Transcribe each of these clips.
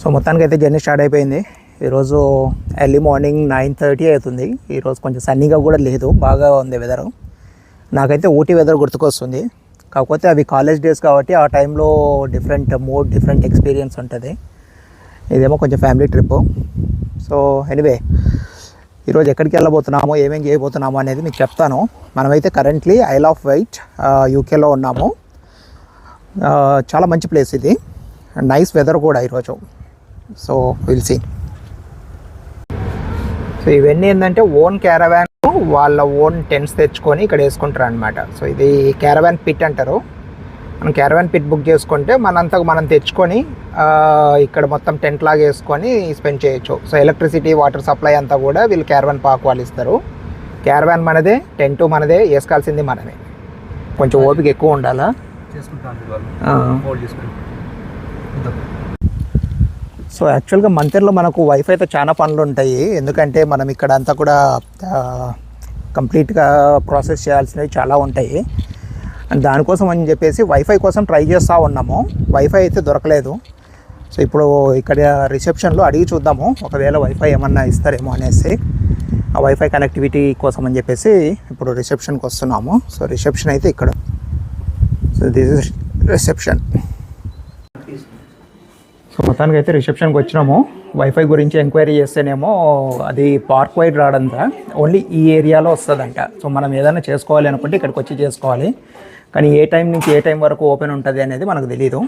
So మొత్తానికి అయితే journey start అయిపోయింది. ఈరోజు ఎర్లీ మార్నింగ్ నైన్ థర్టీ అవుతుంది. ఈరోజు కొంచెం సన్నీగా కూడా లేదు బాగా ఉంది వెదర్. నాకైతే ఊటీ వెదర్ గుర్తుకొస్తుంది. కాకపోతే అవి కాలేజ్ డేస్ కాబట్టి ఆ టైంలో డిఫరెంట్ మూడ్ డిఫరెంట్ ఎక్స్పీరియన్స్ ఉంటుంది. ఇదేమో కొంచెం ఫ్యామిలీ ట్రిప్. సో ఎనివే ఈరోజు ఎక్కడికి వెళ్ళబోతున్నామో ఏమేం చేయబోతున్నామో అనేది మీకు చెప్తాను. మనమైతే కరెంట్లీ ఐల్ ఆఫ్ వైట్ యూకేలో ఉన్నాము. చాలా మంచి ప్లేస్ ఇది. నైస్ వెదర్ కూడా ఈరోజు. సో విల్ సీ సో ఇవన్నీ ఏంటంటే ఓన్ క్యారవాన్ వాళ్ళ ఓన్ టెంట్స్ తెచ్చుకొని ఇక్కడ వేసుకుంటారు అనమాట సో ఇది క్యారవాన్ పిట్ అంటారు. మనం క్యారవాన్ పిట్ బుక్ చేసుకుంటే మనంతా మనం తెచ్చుకొని ఇక్కడ మొత్తం టెంట్ లాగా వేసుకొని స్పెండ్ చేయొచ్చు. సో ఎలక్ట్రిసిటీ వాటర్ సప్లై అంతా కూడా వీళ్ళు క్యారవాన్ పాక్ వాళ్ళు ఇస్తారు. క్యారవాన్ మనదే టెంట్ మనదే వేసుకోవాల్సింది మనమే. కొంచెం ఓపిక ఎక్కువ ఉండాలా చేసుకుంటాను వాళ్ళు ఆ. హోల్డ్ చేసుకుంటాం సో యాక్చువల్గా మంతెర్లో మనకు వైఫైతో చాలా పనులు ఉంటాయి. ఎందుకంటే మనం ఇక్కడ అంతా కూడా కంప్లీట్గా ప్రాసెస్ చేయాల్సినవి చాలా ఉంటాయి. దానికోసం అని చెప్పేసి వైఫై కోసం ట్రై చేస్తూ ఉన్నాము. వైఫై అయితే దొరకలేదు. సో ఇప్పుడు ఇక్కడ రిసెప్షన్లో అడిగి చూద్దాము. ఒకవేళ వైఫై ఏమన్నా ఇస్తారేమో అనేసి. ఆ వైఫై కనెక్టివిటీ కోసం అని చెప్పేసి ఇప్పుడు రిసెప్షన్కి వస్తున్నాము. సో రిసెప్షన్ అయితే ఇక్కడ. So this is reception so మొత్తానికి అయితే రిసెప్షన్కి వచ్చినాము. వైఫై గురించి ఎంక్వైరీ చేస్తేనేమో అది పార్క్ వైడ్ రాడంతా ఓన్లీ ఈ ఏరియాలో వస్తుందంట. సో మనం ఏదైనా చేసుకోవాలి అనుకుంటే ఇక్కడికి వచ్చి చేసుకోవాలి. కానీ ఏ టైం నుంచి ఏ టైం వరకు ఓపెన్ ఉంటుంది అనేది మనకు తెలియదు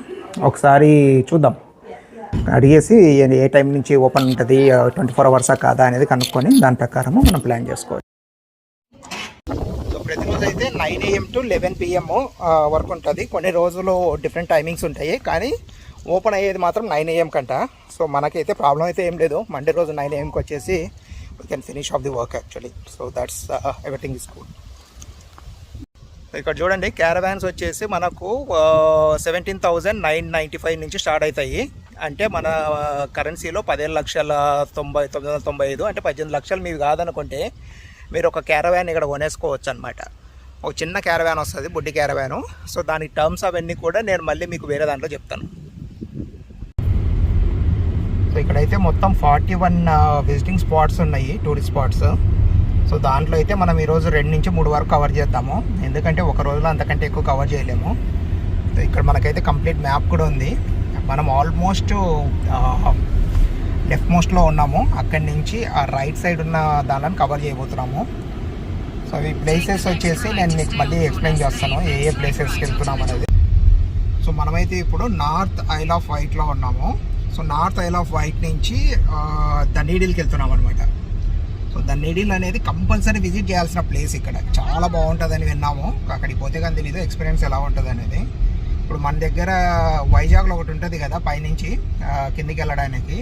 ఒకసారి చూద్దాం. అడిగేసి ఏ- టైం నుంచి ఓపెన్ ఉంటుంది ట్వంటీ ఫోర్ అవర్సా కాదా అనేది కనుక్కొని దాని ప్రకారము మనం ప్లాన్ చేసుకోవాలి సో ప్రతిరోజు అయితే nine AM to eleven PM వరకు ఉంటుంది. కొన్ని రోజులు డిఫరెంట్ టైమింగ్స్ ఉంటాయి. కానీ ఓపెన్ అయ్యేది మాత్రం నైన్ ఏఎం కంట. సో మనకైతే ప్రాబ్లం అయితే ఏం లేదు. మండే రోజు నైన్ ఏఎంకి వచ్చేసి we can finish off the work actually so that's everything is good ఇక్కడ చూడండి క్యారవాన్స్ వచ్చేసి మనకు seventeen thousand nine ninety five నుంచి స్టార్ట్ అవుతాయి. అంటే మన uh, కరెన్సీలో పదిహేను లక్షల తొంభై తొమ్మిది వందల తొంభై ఐదు అంటే పద్దెనిమిది లక్షలు మీవి కాదనుకుంటే మీరు ఒక క్యారవాన్ ఇక్కడ కొనేసుకోవచ్చు అనమాట ఒక చిన్న క్యారవాన్ వస్తుంది బుడ్డి క్యారవాను సో దాని టర్మ్స్ అవన్నీ కూడా నేను మళ్ళీ మీకు వేరే దాంట్లో చెప్తాను. సో ఇక్కడైతే మొత్తం ఫార్టీ వన్ విజిటింగ్ స్పాట్స్ ఉన్నాయి టూరిస్ట్ స్పాట్స్ సో దాంట్లో అయితే మనం ఈరోజు రెండు నుంచి మూడు వరకు కవర్ చేద్దాము. ఎందుకంటే ఒక రోజులో అంతకంటే ఎక్కువ కవర్ చేయలేము. సో ఇక్కడ మనకైతే కంప్లీట్ మ్యాప్ కూడా ఉంది. మనం ఆల్మోస్ట్ లెఫ్ట్ మోస్ట్లో ఉన్నాము. అక్కడి నుంచి ఆ రైట్ సైడ్ ఉన్న దానిని కవర్ చేయబోతున్నాము. సో ఈ ప్లేసెస్ వచ్చేసి నేను మీకు మళ్ళీ ఎక్స్ప్లెయిన్ చేస్తాను. ఏ ఏ ప్లేసెస్కి వెళ్తున్నాం అనేది. సో మనమైతే ఇప్పుడు నార్త్ ఐల్ ఆఫ్ వైట్లో ఉన్నాము. So north Isle of Wight నుంచి దన్నీడిల్కి వెళ్తున్నాం అనమాట సో దన్నీడిల్ అనేది కంపల్సరీ విజిట్ చేయాల్సిన ప్లేస్ ఇక్కడ. చాలా బాగుంటుందని విన్నాము. అక్కడికి పోతే కానీ తెలియదు ఎక్స్పీరియన్స్ ఎలా ఉంటుంది అనేది. ఇప్పుడు మన దగ్గర వైజాగ్లో ఒకటి ఉంటుంది కదా పైనుంచి కిందికి వెళ్ళడానికి.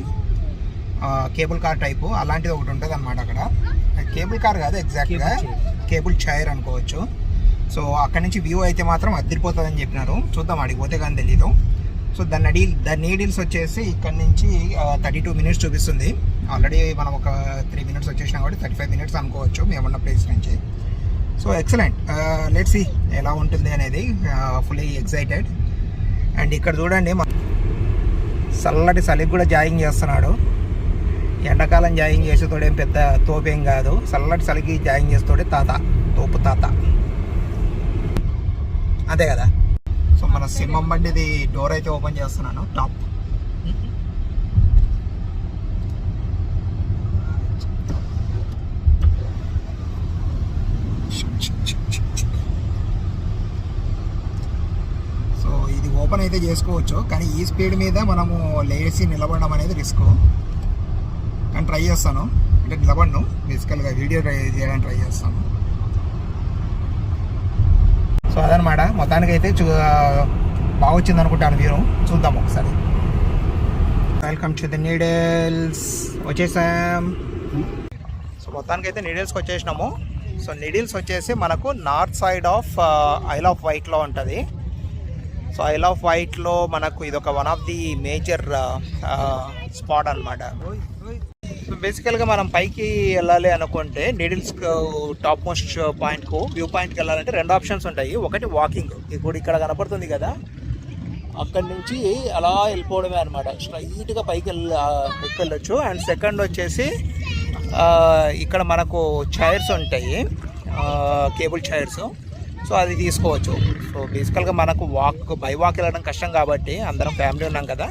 కేబుల్ కార్ టైపు అలాంటిది ఒకటి ఉంటుంది అనమాట అక్కడ కేబుల్ కార్ కాదు ఎగ్జాక్ట్గా కేబుల్ చైర్ అనుకోవచ్చు. సో అక్కడ నుంచి వ్యూ అయితే మాత్రం అద్దరిపోతుందని చెప్పినారు. చూద్దాం అడిగి పోతే కానీ తెలీదు. సో దాని అడి దాని నీడిల్స్ వచ్చేసి ఇక్కడ నుంచి థర్టీ టూ మినిట్స్ చూపిస్తుంది. ఆల్రెడీ మనం ఒక త్రీ మినిట్స్ వచ్చేసినా కాబట్టి థర్టీ ఫైవ్ మినిట్స్ అనుకోవచ్చు మేమున్న ప్లేస్ నుంచి. సో ఎక్సలెంట్ లెట్స్ సి ఎలా ఉంటుంది అనేది ఫుల్లీ ఎక్సైటెడ్ అండ్ ఇక్కడ చూడండి చల్లటి చలికి కూడా జాయింగ్ చేస్తున్నాడు. ఎండాకాలం జాయింగ్ చేసేతోడేం పెద్ద తోపేం కాదు. చల్లటి చలికి జాయిన్ చేసేతోడే తాత తోపు తాత. అంతే కదా. సో మన సింహం బండిది డోర్ అయితే ఓపెన్ చేస్తున్నాను. టాప్ సో ఇది ఓపెన్ అయితే చేసుకోవచ్చు. కానీ ఈ స్పీడ్ మీద మనము లేచి నిలబడడం అనేది రిస్క్ కానీ ట్రై చేస్తాను. అంటే నిలబడను. బేసికల్గా వీడియో ట్రై చేయడానికి ట్రై చేస్తాను. సో అదనమాట మొత్తానికి అయితే చూ బాగా వచ్చింది అనుకుంటాను మీరు చూద్దాం ఒకసారి. వెల్కమ్ టు ది నీడిల్స్ వచ్చేసాం. సో మొత్తానికి అయితే నీడిల్స్కి వచ్చేసినాము సో నీడిల్స్ వచ్చేసి మనకు north side of Isle of వైట్లో ఉంటుంది. సో ఐల్ ఆఫ్ వైట్లో మనకు ఇది ఒక one of the major spot అనమాట బేసికల్గా మనం పైకి వెళ్ళాలి అనుకుంటే నీడిల్స్ టాప్ మోస్ట్ పాయింట్కు వ్యూ పాయింట్కి వెళ్ళాలంటే రెండు ఆప్షన్స్ ఉంటాయి. ఒకటి వాకింగ్ ఇప్పుడు ఇక్కడ కనపడుతుంది కదా. అక్కడి నుంచి అలా వెళ్ళిపోవడమే అనమాట స్ట్రైట్గా పైకి వెళ్ళి వెళ్ళొచ్చు. అండ్ సెకండ్ వచ్చేసి ఇక్కడ మనకు చైర్స్ ఉంటాయి. కేబుల్ చైర్స్ సో అది తీసుకోవచ్చు. సో బేసికల్గా మనకు వాక్ బై వాక్ వెళ్ళడం కష్టం కాబట్టి అందరం ఫ్యామిలీ ఉన్నాం కదా.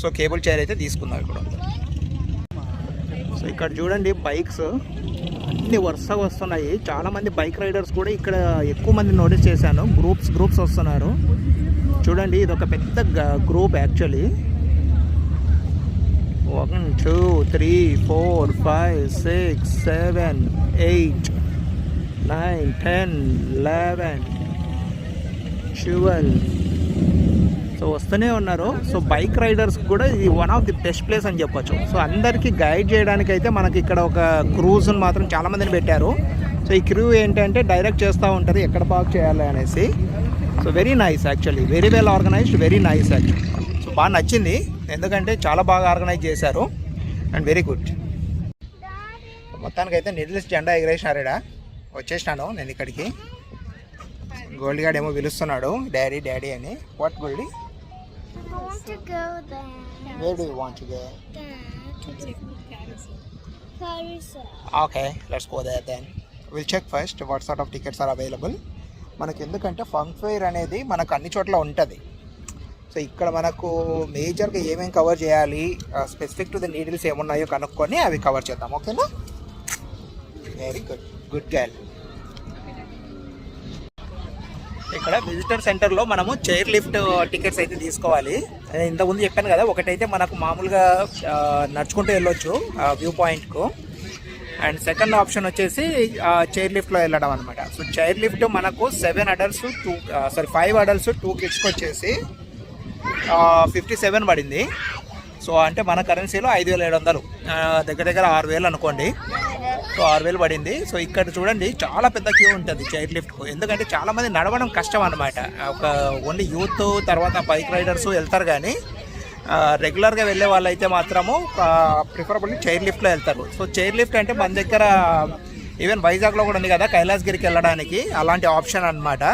సో కేబుల్ చైర్ అయితే తీసుకుందాం ఇక్కడ సో ఇక్కడ చూడండి బైక్స్. అన్ని వరుసగా వస్తున్నాయి. చాలా మంది బైక్ రైడర్స్ కూడా ఇక్కడ ఎక్కువ మంది నోటీస్ చేశాను. గ్రూప్స్ గ్రూప్స్ వస్తున్నారు. చూడండి ఇది ఒక పెద్ద group actually. One two three four five six seven eight nine ten eleven twelve so వస్తూనే ఉన్నారు. సో బైక్ రైడర్స్ కూడా ఇది one of the best place అని చెప్పొచ్చు. సో అందరికీ గైడ్ చేయడానికి అయితే మనకి ఇక్కడ ఒక క్రూజ్ని మాత్రం చాలామందిని పెట్టారు. సో ఈ క్రూ ఏంటంటే డైరెక్ట్ చేస్తూ ఉంటుంది ఎక్కడ పార్క్ చేయాలి అనేసి. So very nice actually very well organised very nice actually so బాగా నచ్చింది. ఎందుకంటే చాలా బాగా ఆర్గనైజ్ చేశారు. అండ్ వెరీ గుడ్ మొత్తానికైతే నిడిల్స్ జెండా ఎగరేసినారేడా వచ్చేసినాను నేను ఇక్కడికి. గోల్డ్ గార్డ్ ఏమో పిలుస్తున్నాడు. డాడీ డాడీ అని. What Goldie? I want to go there. Where do want to go Carousel. Okay let's go there then will check first what sort of tickets are available మనకి ఎందుకంటే fun fair అనేది మనకు అన్ని చోట్ల ఉంటుంది. So ఇక్కడ మనకు మేజర్గా ఏమేమి కవర్ చేయాలి స్పెసిఫిక్ టు ద నీడిల్స్ ఏమున్నాయో కనుక్కొని అవి కవర్ చేద్దాం. ఓకేనా వెరీ గుడ్ గుడ్ గైల్ ఇక్కడ విజిటర్ సెంటర్లో మనము చైర్ లిఫ్ట్ టికెట్స్ అయితే తీసుకోవాలి. ఇంతకుముందు చెప్పాను కదా ఒకటైతే మనకు మామూలుగా నడుచుకుంటూ వెళ్ళొచ్చు వ్యూ పాయింట్కు అండ్ సెకండ్ ఆప్షన్ వచ్చేసి చైర్ లిఫ్ట్లో వెళ్ళడం అనమాట సో చైర్ లిఫ్ట్ మనకు seven adults two sorry five adults two కిడ్స్కి వచ్చేసి ఫిఫ్టీ సెవెన్ పడింది. సో అంటే మన కరెన్సీలో ఐదు వేల ఏడు వందలు. దగ్గర దగ్గర ఆరు వేలు అనుకోండి. సో ఆరు వేలు పడింది. సో ఇక్కడ చూడండి చాలా పెద్ద క్యూ ఉంటుంది చైర్ లిఫ్ట్కు ఎందుకంటే చాలామంది నడవడం కష్టం అనమాట ఒక ఓన్లీ యూత్ తర్వాత బైక్ రైడర్స్ వెళ్తారు కానీ రెగ్యులర్గా వెళ్ళే వాళ్ళు అయితే మాత్రము ప్రిఫరబుల్లీ చైర్ లిఫ్ట్లో వెళ్తారు. సో చైర్ లిఫ్ట్ అంటే మన దగ్గర ఈవెన్ వైజాగ్లో కూడా ఉంది కదా కైలాసగిరికి వెళ్ళడానికి అలాంటి ఆప్షన్ అనమాట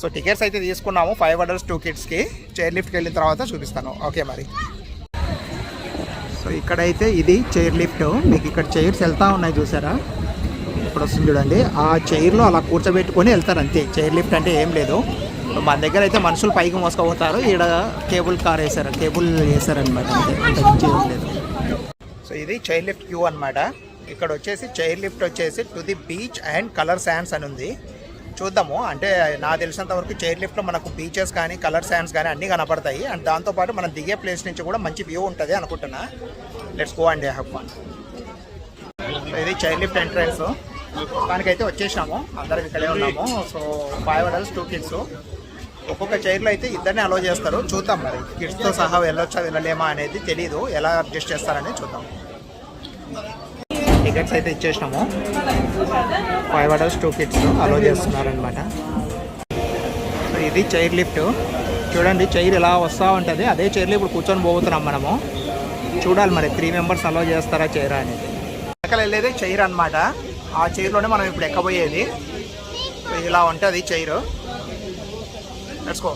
సో టికెట్స్ అయితే తీసుకున్నాము ఫైవ్ అడల్ట్స్ టూ కిడ్స్కి. చైర్ లిఫ్ట్కి వెళ్ళిన తర్వాత చూపిస్తాను. ఓకే మరి. సో ఇక్కడైతే ఇది చైర్ లిఫ్ట్ మీకు ఇక్కడ చైర్స్ వెళ్తా ఉన్నాయి చూసారా? ఇప్పుడు వస్తుంది చూడండి. ఆ చైర్లో అలా కూర్చోబెట్టుకొని వెళ్తారు అంతే. చైర్ లిఫ్ట్ అంటే ఏం లేదు. మన దగ్గర అయితే మనుషులు పైకి మోసుకుపోతారు. ఈడ కేబుల్ కార్ వేసారు కేబుల్ వేసారనమాట అంతే. లేదు. సో ఇది చైర్ లిఫ్ట్ క్యూ అన్నమాట. ఇక్కడ వచ్చేసి చైర్ లిఫ్ట్ వచ్చేసి to the beach and colour sands అని ఉంది. చూద్దాము. అంటే నాకు తెలిసినంత వరకు చైర్ లిఫ్ట్లో మనకు బీచెస్ కానీ కలర్ శాండ్స్ కానీ అన్నీ కనపడతాయి. అండ్ దాంతోపాటు మనం దిగే ప్లేస్ నుంచి కూడా మంచి వ్యూ ఉంటుంది అనుకుంటున్నా. Let's go and have fun ఇది చైర్ లిఫ్ట్ ఎంట్రన్స్ దానికైతే వచ్చేసాము అందరం ఇక్కడే ఉన్నాము. So five adults two kids ఒక్కొక్క చైర్లో అయితే ఇద్దరిని అలో చేస్తారు. చూద్దాం మరి. కిడ్స్తో సహా వెళ్ళొచ్చా వెళ్ళలేమా అనేది తెలీదు. ఎలా అడ్జస్ట్ చేస్తారనేది చూద్దాం. టికెట్స్ అయితే ఇచ్చేసినాము. Five adults two kids allow చేస్తున్నారనమాట సో ఇది చైర్ లిఫ్ట్ చూడండి చైర్ ఎలా వస్తూ ఉంటుంది. అదే చైర్లో ఇప్పుడు కూర్చొని పోతున్నాం మనము. చూడాలి మరి త్రీ మెంబర్స్ అలో చేస్తారా చైర్ అనేది. వెనకాల వెళ్ళేది చైర్ అనమాట ఆ చైర్లోనే మనం ఇప్పుడు ఎక్కబోయేది. సో ఇలా ఉంటుంది చైర్ నడుచుకో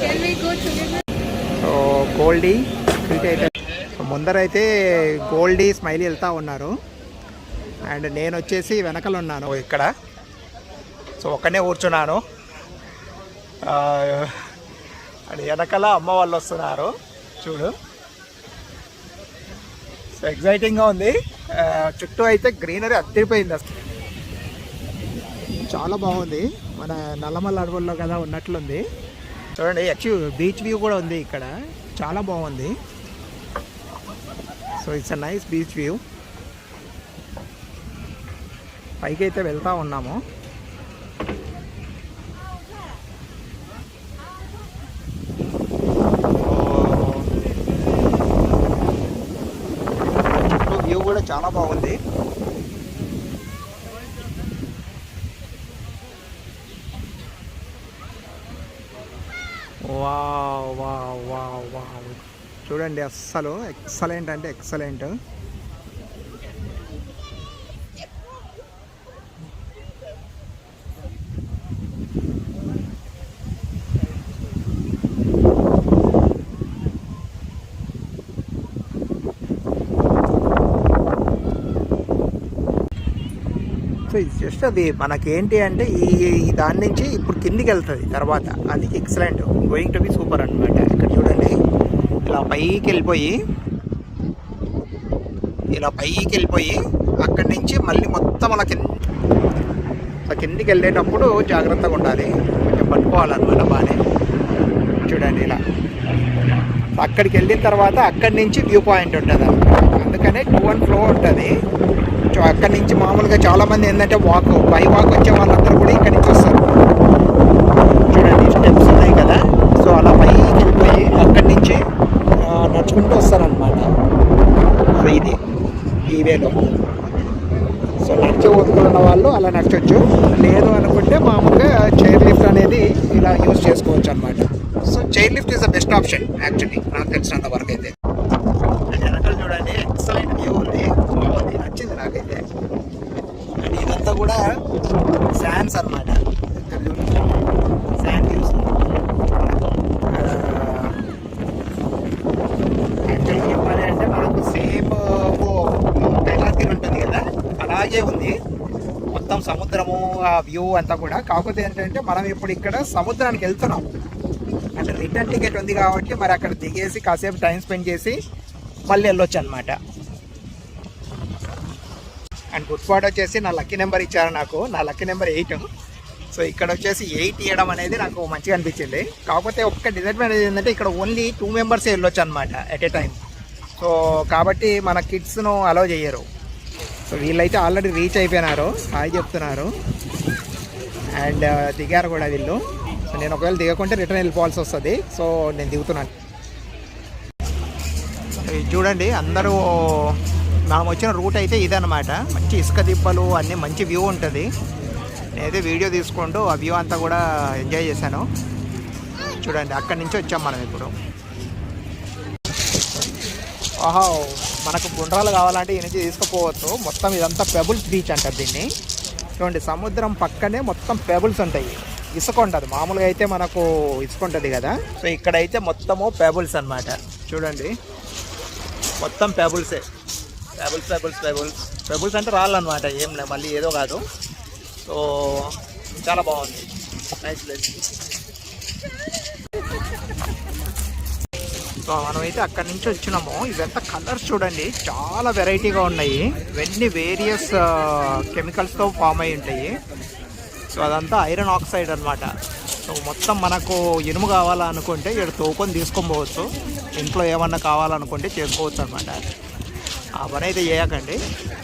Can we go together? So Goldie. Sweet అయితే సో ముందరైతే గోల్డీ స్మైల్ వెళ్తూ ఉన్నారు. అండ్ నేను వచ్చేసి వెనకలు ఉన్నాను. ఇక్కడ. సో ఒక్కనే కూర్చున్నాను. అండ్ వెనకాల అమ్మ వాళ్ళు వస్తున్నారు. చూడు. సో ఎగ్జైటింగ్గా ఉంది. చుట్టూ అయితే గ్రీనరీ అద్దరిపోయింది అసలు. చాలా బాగుంది. మన నల్లమల్ల అడవుల్లో కదా ఉన్నట్లుంది. చూడండి యాక్చువల్ బీచ్ వ్యూ కూడా ఉంది ఇక్కడ. చాలా బాగుంది. So it's a nice beach view పైకి అయితే వెళ్తా ఉన్నాము. చుట్టూ వ్యూ కూడా చాలా బాగుంది. అండి అస్సలు ఎక్సలెంట్ అంటే ఎక్సలెంట్. సో ఇది జస్ట్ అది మనకేంటి అంటే ఈ దాని నుంచి ఇప్పుడు కిందికి వెళ్తుంది తర్వాత. అది excellent. Going to be super అనమాట ఇక్కడ ఇలా పైకి వెళ్ళిపోయి ఇలా పైకి వెళ్ళిపోయి అక్కడి నుంచి మళ్ళీ మొత్తం అలా కింద కిందికి వెళ్ళేటప్పుడు జాగ్రత్తగా ఉండాలి. కొంచెం పట్టుకోవాలన్నమాట బాగానే. చూడండి ఇలా. అక్కడికి వెళ్ళిన తర్వాత అక్కడి నుంచి వ్యూ పాయింట్ ఉంటుంది అందుకనే టూ అండ్ ఫ్లో ఉంటుంది. అక్కడి నుంచి మామూలుగా చాలామంది ఏంటంటే వాక్ బై వాక్ వచ్చే వాళ్ళందరూ కూడా ఇక్కడి నుంచి వస్తారు చూడండి స్టెప్స్ ఉన్నాయి కదా సో అలా పైకి వెళ్ళిపోయి అక్కడి నుంచి ఆ, నడుచుకుంటూ వస్తారనమాట సో ఇది ఈ వేలో సో నడిచే ఓదుకున్న వాళ్ళు అలా నడచొచ్చు లేదు అనుకుంటే మామూలుగా చైర్ లిఫ్ట్ అనేది ఇలా యూజ్ చేసుకోవచ్చు అనమాట so chair lift is the best option actually నాకు తెలిసినంత వరకు అయితే వెనకాల చూడండి ఎక్సలెంట్ వ్యూ ఉంది బాగుంది నచ్చింది నాకైతే అండ్ ఇదంతా కూడా శాండ్స్ అనమాట శాండ్ వ్యూస్ యాక్చువల్గా చెప్పాలి అంటే మనకు సేమ్ కైలాసగిరి ఉంటుంది కదా అలాగే ఉంది మొత్తం సముద్రము ఆ వ్యూ అంతా కూడా. కాకపోతే ఏంటంటే మనం ఇప్పుడు ఇక్కడ సముద్రానికి వెళ్తున్నాం. అంటే రిటర్న్ టికెట్ ఉంది కాబట్టి మరి అక్కడ దిగేసి కాసేపు టైం స్పెండ్ చేసి మళ్ళీ వెళ్ళొచ్చు అనమాట అండ్ గుడ్ స్పాట్ వచ్చేసి నా లక్కీ నెంబర్ ఇచ్చారు నాకు. నా లక్కీ నెంబర్ ఎయిట్. సో ఇక్కడ వచ్చేసి ఎయిట్ ఇవ్వడం అనేది నాకు మంచిగా అనిపించింది. కాకపోతే ఒక్క డిసడ్వాంటేజ్ ఏంటంటే ఇక్కడ ఓన్లీ టూ మెంబర్స్ వెళ్ళొచ్చు అనమాట ఎట్ ఏ టైం సో కాబట్టి మన కిడ్స్ను అలౌ చేయరు. సో వీళ్ళైతే ఆల్రెడీ రీచ్ అయిపోయినారు. హాయ్ చెప్తున్నారు. అండ్ దిగారు కూడా వీళ్ళు. సో నేను ఒకవేళ దిగకుంటే రిటర్న్ వెళ్ళిపోవాల్సి వస్తుంది. సో నేను దిగుతున్నాను. ఇది చూడండి అందరూ మనం వచ్చిన రూట్ అయితే ఇదన్నమాట. మంచి ఇసుక దిబ్బలు అన్నీ మంచి వ్యూ ఉంటుంది. నేనైతే వీడియో తీసుకుంటూ ఆ వ్యూ అంతా కూడా ఎంజాయ్ చేశాను. చూడండి అక్కడి నుంచి వచ్చాం మనం ఇప్పుడు. ఆహా మనకు గుండ్రాలు కావాలంటే ఈ నుంచి తీసుకుపోవచ్చు. మొత్తం ఇదంతా పెబుల్స్ బీచ్ అంటారు దీన్ని. చూడండి సముద్రం పక్కనే మొత్తం పెబుల్స్ ఉంటాయి. ఇసుక ఉంటుంది మామూలుగా అయితే మనకు ఇసుక ఉంటుంది కదా. సో ఇక్కడైతే మొత్తము పెబుల్స్ అన్నమాట. చూడండి. మొత్తం పెబుల్సే పెబుల్స్ పెబుల్స్ పెబుల్స్ పెబుల్స్ అంటే రాళ్ళు అనమాట ఏం లే మళ్ళీ ఏదో కాదు. సో చాలా బాగుంది. నైస్ ప్లేస్ సో మనమైతే అక్కడి నుంచి వచ్చినాము. ఇవంతా కలర్స్ చూడండి. చాలా వెరైటీగా ఉన్నాయి. ఇవన్నీ వేరియస్ కెమికల్స్తో ఫామ్ అయి ఉంటాయి. సో అదంతా ఐరన్ ఆక్సైడ్ అనమాట సో మొత్తం మనకు ఇనుము కావాలనుకుంటే ఇక్కడ తోకొని తీసుకొని పోవచ్చు ఇంట్లో ఏమన్నా కావాలనుకుంటే చేసుకోవచ్చు అనమాట ఆ పని అయితే చేయకండి.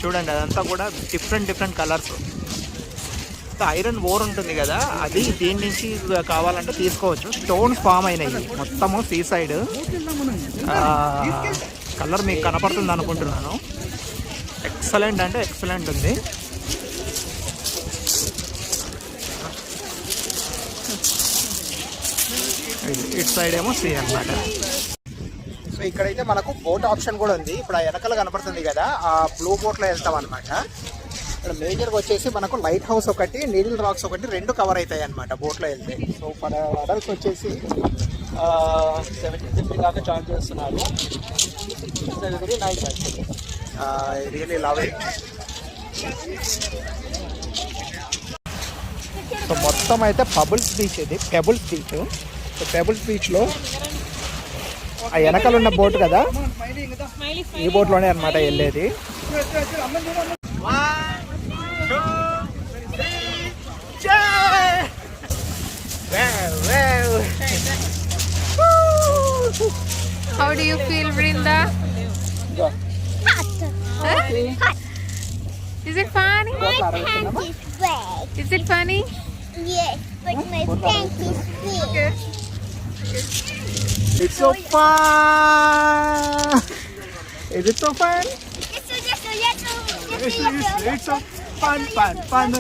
చూడండి అదంతా కూడా different different colours iron ore ఉంటుంది కదా అది దీని నుంచి కావాలంటే తీసుకోవచ్చు. స్టోన్స్ ఫామ్ అయినాయి మొత్తము సీ సైడ్. కలర్ మీకు కనపడుతుంది అనుకుంటున్నాను. ఎక్సలెంట్ అంటే ఎక్సలెంట్ ఉంది. ఇటు సైడ్ ఏమో సీ అన్నమాట. సో ఇక్కడైతే మనకు బోట్ ఆప్షన్ కూడా ఉంది. ఇప్పుడు ఆ వెనకాల కనపడుతుంది కదా ఆ బ్లూ బోట్లో వెళ్తాం అనమాట ఇక్కడ మేజర్గా వచ్చేసి మనకు లైట్ హౌస్ ఒకటి నీడిల్ రాక్స్ ఒకటి రెండు కవర్ అవుతాయి అనమాట బోట్లో వెళ్తే. సో ఫర్ అడల్ట్స్ వచ్చేసి సెవెంటీ ఫిఫ్టీ దాకా చార్జ్ చేస్తున్నారు. Very nice really love it so మొత్తం అయితే పబుల్స్ బీచ్ ఇది పెబుల్స్ బీచ్ సో పెబుల్స్ బీచ్లో ఆ వెనకాల ఉన్న బోట్ కదా ఈ బోట్లోనే అనమాట వెళ్ళేది. Wow, wow. How do you feel, Brinda? Hot. Hot. Is it funny? My pants is wet. Is it funny? Yes, but my pants is wet. It's so fun! Is it so fun? It's so, it's so, it's so, pan, pan, pan.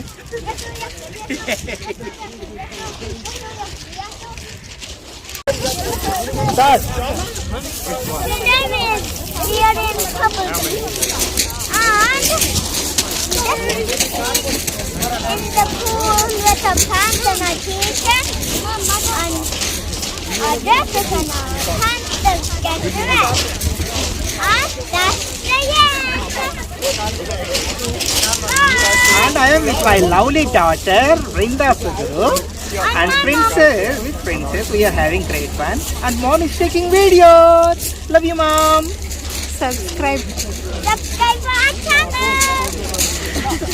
Dad. The name is Deer in And in the pool with a plant and a teacher. And a desk and a plant that gets. And that's And I am with my lovely daughter, Rinda Suguru. And princess, with princess, we are having great fun. And mom is taking videos. Love you, mom. Subscribe. Subscribe to our channel.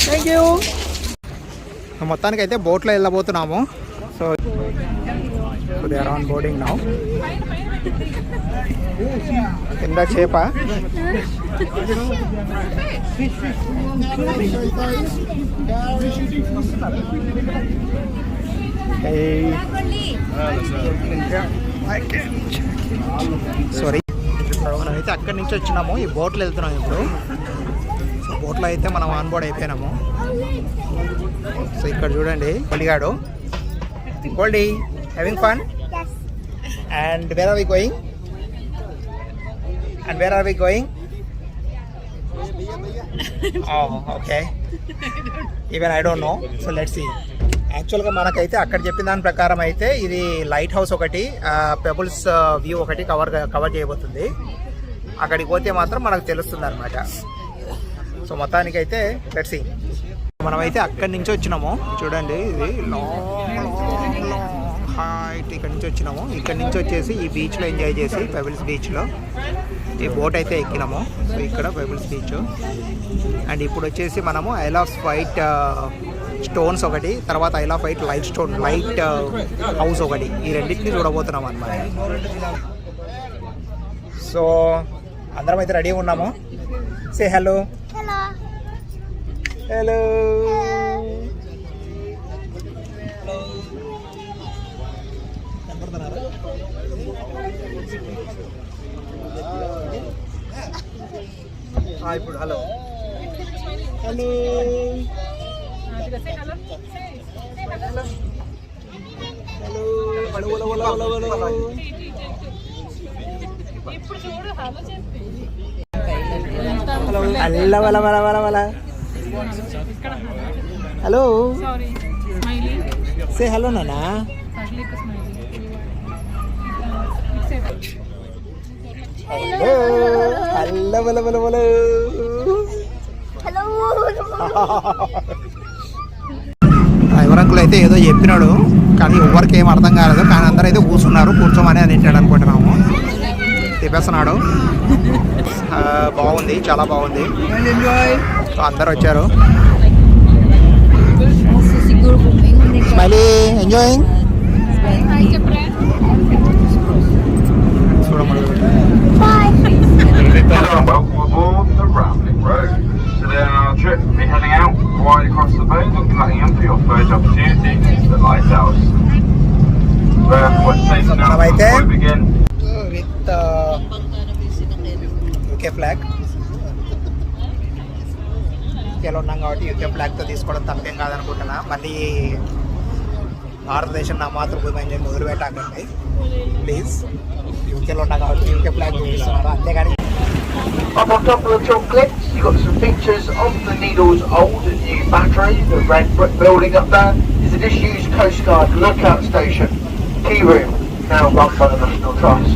Thank you మొత్తానికి అయితే బోట్లో వెళ్ళబోతున్నాము so so they are on boarding now కింద చేప. Sorry మనమైతే అక్కడి నుంచి వచ్చినాము. ఈ బోట్లో వెళ్తున్నాం ఇప్పుడు. సో బోట్లో అయితే మనం ఆన్ బోర్డ్ అయిపోయినాము. సో ఇక్కడ చూడండి. గోల్డిగాడు Goldie having fun. And where are we going and where are we going okay Even I don't know so let's see యాక్చువల్గా మనకైతే అక్కడ చెప్పిన దాని ప్రకారం అయితే ఇది లైట్ హౌస్ ఒకటి పెబుల్స్ వ్యూ ఒకటి కవర్ కవర్ చేయబోతుంది. అక్కడికి పోతే మాత్రం మనకు తెలుస్తుంది అనమాట సో మొత్తానికి అయితే లెట్స్ మనమైతే అక్కడి నుంచి వచ్చినాము. చూడండి ఇది లాంగ్ లాంగ్ హైట్ ఇక్కడ నుంచి వచ్చినాము. ఇక్కడ నుంచి వచ్చేసి ఈ బీచ్లో ఎంజాయ్ చేసి పెబుల్స్ బీచ్లో ఈ బోట్ అయితే ఎక్కినాము. సో ఇక్కడ పెబుల్స్ బీచ్ అండ్ ఇప్పుడు వచ్చేసి మనము ఐల్ ఆఫ్ వైట్ స్టోన్స్ ఒకటి తర్వాత isle of Wight light stone lighthouse ఒకటి. ఈ రెండింటిని చూడబోతున్నాం అన్నమాట. సో అందరం అయితే రెడీ ఉన్నాము. Say hello. హలో ఇప్పుడు hello hello hello hello hello hello hello అల్ల వల వల వల వల హలో సే హలో నానా ఎవరంకులు అయితే ఏదో చెప్పినాడు కానీ ఎవరికి ఏం అర్థం కాలేదు. కానీ అందరూ అయితే కూర్చున్నారు కూర్చోమని అని తింటాడు అనుకుంటున్నాము. తిప్పేస్తున్నాడు. బాగుంది చాలా బాగుంది. సో అందరు వచ్చారు. మళ్ళీ enjoying Hello and welcome aboard the Rambling Road. Today on our trip, we'll be heading out right across the bay and cutting in for your first opportunity the lighthouse. Where what safe now మనమైతే before we begin. With UK flag యూకేలో ఉన్నాం కాబట్టి UK ఫ్లాగ్తో తీసుకోవడం తప్పేం కాదనుకుంటున్నా మళ్ళీ భారతదేశం నా మాతృభూమి అని చెప్పి మొదలు పెట్టాకండి ప్లీజ్ యూకేలో ఉన్నా కాబట్టి యూకే ఫ్లాగ్ చూపిస్తున్నారు అంతేగాని Up on top of the chocolates, you've got some pictures of the Needles old and new battery, the red brick building up there. is a disused Coast Guard lookout station. Key room, now run by the National Trust.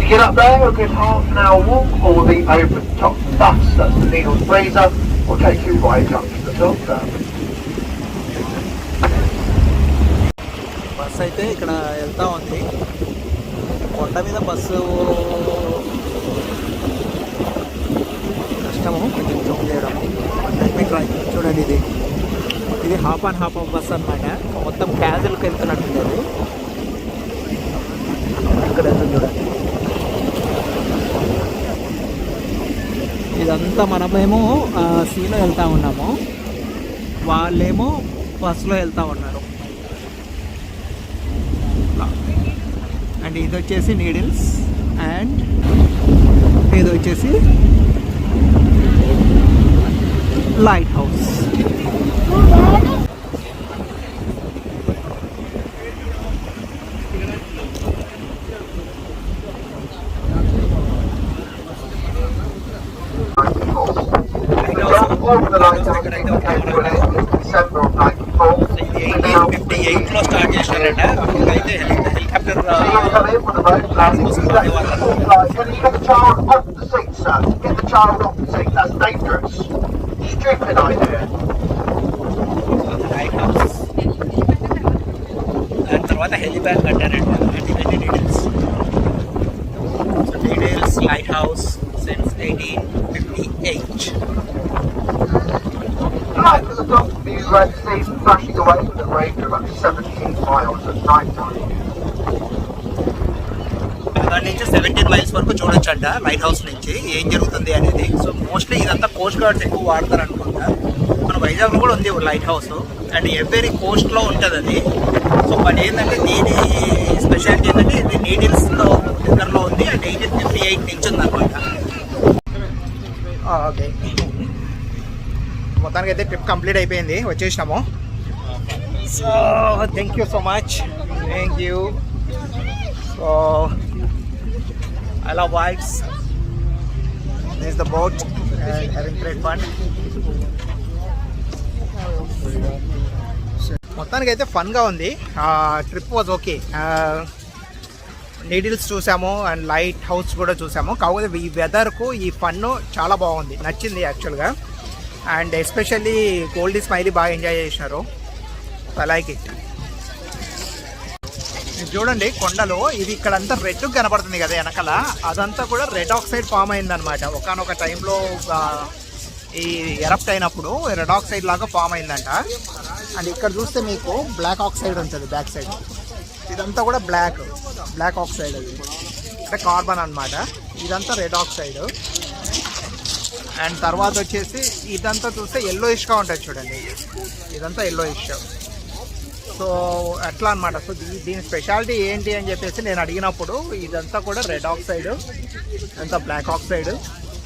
You get up there, a good half an hour walk, or the open top bus, that's the Needles Breezer, will take you right up to the top there. Bus అయితే ఇక్కడ వెళ్తా ఉంది కొండ మీద bus కష్టము కొంచెం Zoom చేయడము Let me చూడండి ఇది. ఇది half and half of bus అనమాట మొత్తం క్యాజువల్కి వెళ్తున్నట్టుంది అది. ఇక్కడ వెళ్తుంది చూడండి. ఇదంతా మనమేమో సీలో వెళ్తా ఉన్నాము. వాళ్ళేమో బస్సులో వెళ్తా ఉన్నారు. అండ్ ఇది వచ్చేసి నీడిల్స్. అండ్ ఇది వచ్చేసి lighthouse All the lighthouse came to an end in December of 94. And now, fifty ఎయిట్లో స్టార్ట్ చేసినారంట అప్పుడైతే helicopter So you'll come in with the boat landing. Exactly. Like, when you get a child off the seats, sir. Get the child off the seat. That's dangerous. Stupid idea. Lighthouse దాని తర్వాత helipad కట్టారంట ఇవన్నీ details so details lighthouse since eighteen fifty eight Right to the top, the red sea flashing away with a range of up to 17 miles at night. Time. అక్కడ నుంచి seventeen miles వరకు చూడొచ్చు అంట light house నుంచి ఏం జరుగుతుంది అనేది. So mostly ఇదంతా కోస్ట్ గార్డ్స్ ఎక్కువ వాడతారు అనుకుంటా మన వైజాగ్లో కూడా ఉంది లైట్ హౌస్ అండ్ ఎవ్రీ కోస్ట్లో ఉంటుంది అది సో బట్ ఏంటంటే దీని స్పెషాలిటీ ఏంటంటే ఇది నీడిల్స్లో దగ్గరలో ఉంది. అండ్ ఎయిటీన్ ఫిఫ్టీ ఎయిట్ నుంచి ఉంది అనమాట ఓకే. మొత్తానికి అయితే ట్రిప్ కంప్లీట్ అయిపోయింది. వచ్చేసినాము. So thank you so much thank you so I love vibes. This the boat having great having మొత్తానికి అయితే ఫన్గా ఉంది. ట్రిప్ వాజ్ ఓకే నీడిల్స్ చూసాము అండ్ లైట్ హౌస్ కూడా చూసాము. కాకపోతే ఈ వెదర్కు ఈ ఫన్ను చాలా బాగుంది. నచ్చింది యాక్చువల్గా అండ్ ఎస్పెషల్లీ గోల్డ్ స్మైలీ బాగా ఎంజాయ్ చేసినారు ఐ లైక్ ఇట్ ఇది చూడండి కొండలో. ఇది ఇక్కడంతా రెడ్ కనబడుతుంది కదా వెనకాల. అదంతా కూడా రెడ్ ఆక్సైడ్ ఫామ్ అయిందనమాట ఒకనొక టైంలో ఈ ఎరప్ట్ అయినప్పుడు రెడ్ ఆక్సైడ్ లాగా ఫామ్ అయిందంట. అండ్ ఇక్కడ చూస్తే మీకు బ్లాక్ ఆక్సైడ్ ఉంటుంది బ్యాక్ సైడ్. ఇదంతా కూడా బ్లాక్ బ్లాక్ ఆక్సైడ్ అది. అంటే కార్బన్ అన్నమాట. ఇదంతా రెడ్ ఆక్సైడ్. అండ్ తర్వాత వచ్చేసి ఇదంతా చూస్తే ఎల్లో ఇష్గా ఉంటుంది చూడండి. ఇదంతా ఎల్లో ఇష్ సో ఎట్లా అనమాట సో దీ- దీని స్పెషాలిటీ ఏంటి అని చెప్పేసి నేను అడిగినప్పుడు ఇదంతా కూడా రెడ్ ఆక్సైడ్ ఇదంతా బ్లాక్ ఆక్సైడ్.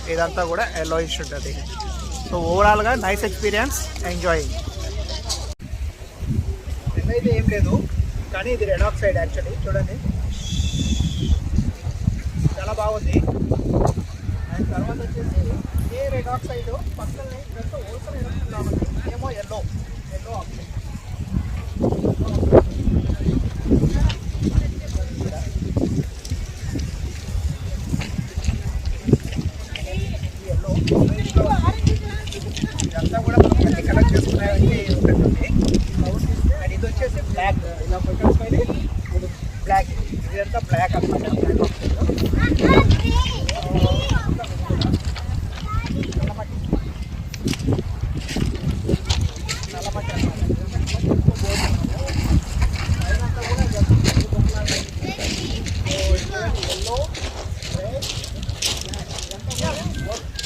ఇదంతా కూడా ఎల్లోయిష్ ఉంటుంది. సో ఓవరాల్గా నైస్ ఎక్స్పీరియన్స్ ఎంజాయింగ్ అయితే ఏం లేదు కానీ ఇది రెడ్ ఆక్సైడ్ యాక్చువల్లీ చూడండి. చాలా బాగుంది. అండ్ తర్వాత వచ్చేసి ఏ రెడ్ ఆక్సైడ్ పక్కన ఇదంతా ఓల్సన్ ఏమో ఎల్లో ఎల్లో ఆక్సైడ్. ఇదంతా కూడా మనం మళ్ళీ కలెక్ట్ చేసుకునేది ఉంటుంది అండ్ ఇది వచ్చేసి బ్లాక్ ఇలా పైన బ్లాక్ ఇదంతా బ్లాక్ అనమాట బ్లాక్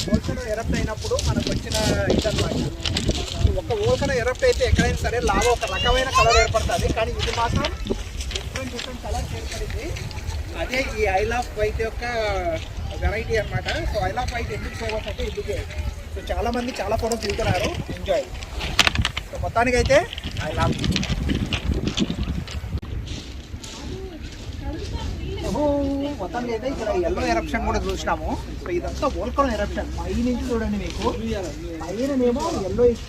ఓల్కన ఎరప్ట్ అయినప్పుడు మనకు వచ్చిన ఇదన్నమాట ఒక ఓల్కన ఎరప్ట్ అయితే ఎక్కడైనా సరే లాగా ఒక రకమైన కలర్ ఏర్పడుతుంది కానీ ఇది మాత్రం డిఫరెంట్ డిఫరెంట్ కలర్స్ ఏర్పడింది అదే ఈ ఐల్ ఆఫ్ వైట్ యొక్క వెరైటీ అనమాట సో ఐ ఆఫ్ వైట్ ఎందుకు ఫేమస్ అంటే ఇందుకే సో చాలామంది చాలా ఫోటోస్ తిరుగుతున్నారు ఎంజాయ్ సో మొత్తానికి అయితే ఐ లవ్ మొత్తానికి అయితే ఇక్కడ ఎల్లో ఎరప్షన్ కూడా చూసినాము. సో ఇదంతా వోల్కన్ ఎరప్షన్ పై నుంచి చూడండి మీకు. పైననేమో ఎల్లో ఇష్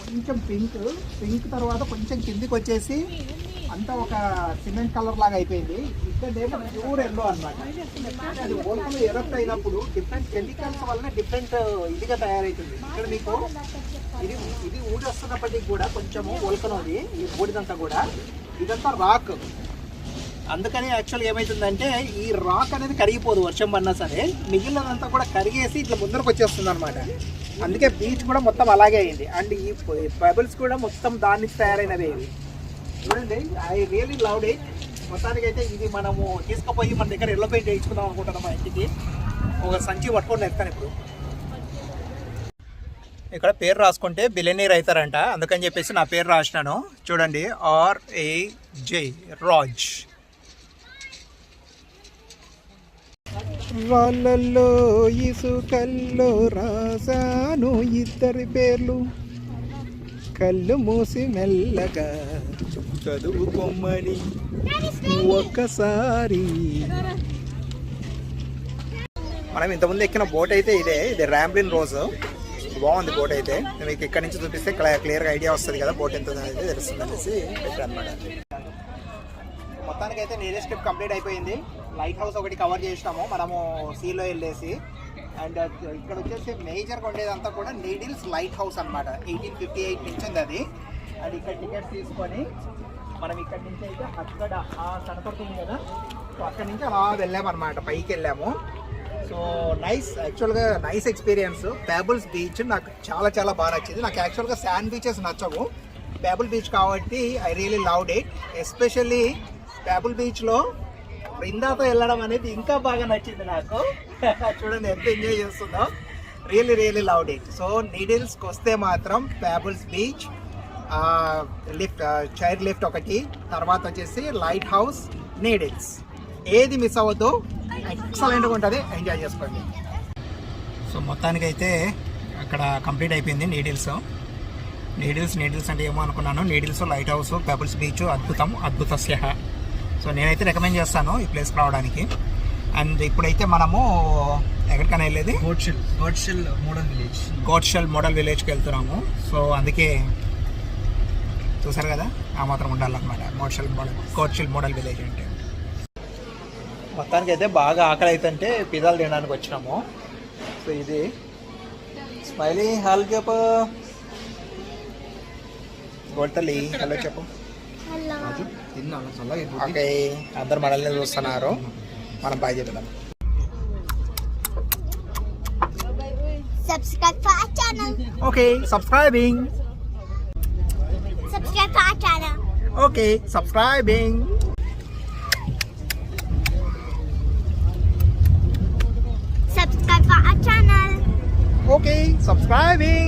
కొంచెం పింక్ పింక్ తర్వాత కొంచెం కిందికి వచ్చేసి అంతా ఒక సిమెంట్ కలర్ లాగా అయిపోయింది. ఇక్కడేమో ప్యూర్ ఎల్లో అనమాట అది ఓల్కలు ఎరప్ట్ అయినప్పుడు డిఫరెంట్ కెమికల్స్ వల్ల డిఫరెంట్ ఇదిగా తయారవుతుంది ఇక్కడ మీకు ఇది ఇది ఊడొస్తున్నప్పటికీ కూడా కొంచెము వోల్కన్ ఉంది ఈ బూడిదంతా కూడా. ఇదంతా రాక్ అందుకని యాక్చువల్గా ఏమవుతుందంటే ఈ రాక్ అనేది కరిగిపోదు వర్షం పడినా సరే. మిగిలినదంతా కూడా కరిగేసి ఇట్లా ముందరకు వచ్చేస్తుంది అనమాట అందుకే బీచ్ కూడా మొత్తం అలాగే అయింది. అండ్ ఈ పెబుల్స్ కూడా మొత్తం దాని నుంచి తయారైనవే ఇవి. చూడండి ఐ రియలీ లవ్డ్ ఇట్ మొత్తానికైతే ఇది మనము తీసుకుపోయి మన దగ్గర ఎల్లో పెయింట్ వేయించుకుందాం అనుకుంటున్నాం మా ఇంటికి. ఒక సంచి పట్టుకొని ఎత్తాను ఇప్పుడు. ఇక్కడ పేరు రాసుకుంటే బిలినీర్ అవుతారంట. అందుకని చెప్పేసి నా పేరు రాసినాను. చూడండి ఆర్ ఏ జే రాజ్ వాళ్ళల్లో ఇసుకల్లో రాసాను ఇద్దరి పేర్లు. కళ్ళు మూసి మెల్లగా చదువుకోమని ఒక్కసారి. మనం ఇంతకుముందు ఎక్కిన బోట్ అయితే ఇదే ఇది ర్యాంబ్లిన్ రోజు. బాగుంది బోట్ అయితే. మీకు ఇక్కడ నుంచి చూపిస్తే క్లియర్గా ఐడియా వస్తుంది కదా బోట్ ఎంత అనేది తెలుస్తుంది అనేసి అనమాట మొత్తానికి అయితే నేరే స్ట్రిప్ కంప్లీట్ అయిపోయింది. లైట్ హౌస్ ఒకటి కవర్ చేసినాము. మనము సీలో వెళ్ళేసి అండ్ ఇక్కడ వచ్చేసి మేజర్గా ఉండేదంతా కూడా నీడిల్స్ లైట్ హౌస్ అనమాట ఎయిటీన్ ఫిఫ్టీ ఎయిట్ నుంచి ఉంది అది. అండ్ ఇక్కడ టికెట్స్ తీసుకొని మనం ఇక్కడ నుంచి అయితే అక్కడ ఆ కనపడుతుంది కదా. సో అక్కడ నుంచి అలా వెళ్ళామన్నమాట. పైకి వెళ్ళాము. సో నైస్ యాక్చువల్గా నైస్ ఎక్స్పీరియన్స్. పేబుల్స్ బీచ్ నాకు చాలా చాలా బాగా నచ్చింది. నాకు యాక్చువల్గా శాండ్ బీచెస్ నచ్చవు. పేబుల్ బీచ్ కాబట్టి I really loved it especially pebble బీచ్లో బృందాతో వెళ్ళడం అనేది ఇంకా బాగా నచ్చింది నాకు. చూడండి ఎంత ఎంజాయ్ చేస్తుందో really really loved it so నీడిల్స్కి వస్తే మాత్రం pebbles beach lift chair lift ఒకటి తర్వాత వచ్చేసి లైట్ హౌస్ నీడిల్స్ ఏది మిస్ అవ్వద్దు ఎక్సలెంట్గా ఉంటుంది. ఎంజాయ్ చేసుకోండి. సో మొత్తానికైతే అక్కడ కంప్లీట్ అయిపోయింది నీడిల్స్ నీడిల్స్ నీడిల్స్ అంటే ఏమో అనుకున్నాను. Needles lighthouse pebbles beach అద్భుతం అద్భుత స్యహ సో నేనైతే రికమెండ్ చేస్తాను ఈ ప్లేస్కి రావడానికి. అండ్ ఇప్పుడైతే మనము ఎక్కడికైనా వెళ్ళేది? Godshill Godshill model village Godshill model విలేజ్కి వెళ్తున్నాము. సో అందుకే చూసారు కదా? ఆ మాత్రం ఉండాలన్నమాట. మోడ్షల్ మోడల్ గోడ్షల్ మోడల్ విలేజ్ అంటే. మొత్తానికి అయితే బాగా ఆకలి అవుతుంటే పిజ్జాలు తినడానికి వచ్చినాము. సో ఇది. స్మైలీ హాల్ చెప్పు. గోల్తల్లి హలో చెప్పు. ఓకే అందరు మనల్ని చూస్తున్నారు మనం బాగా చెప్తాం subscribe to our channel okay subscribing subscribe to our channel okay subscribing subscribe to our channel okay subscribing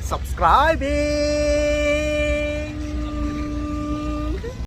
subscribing.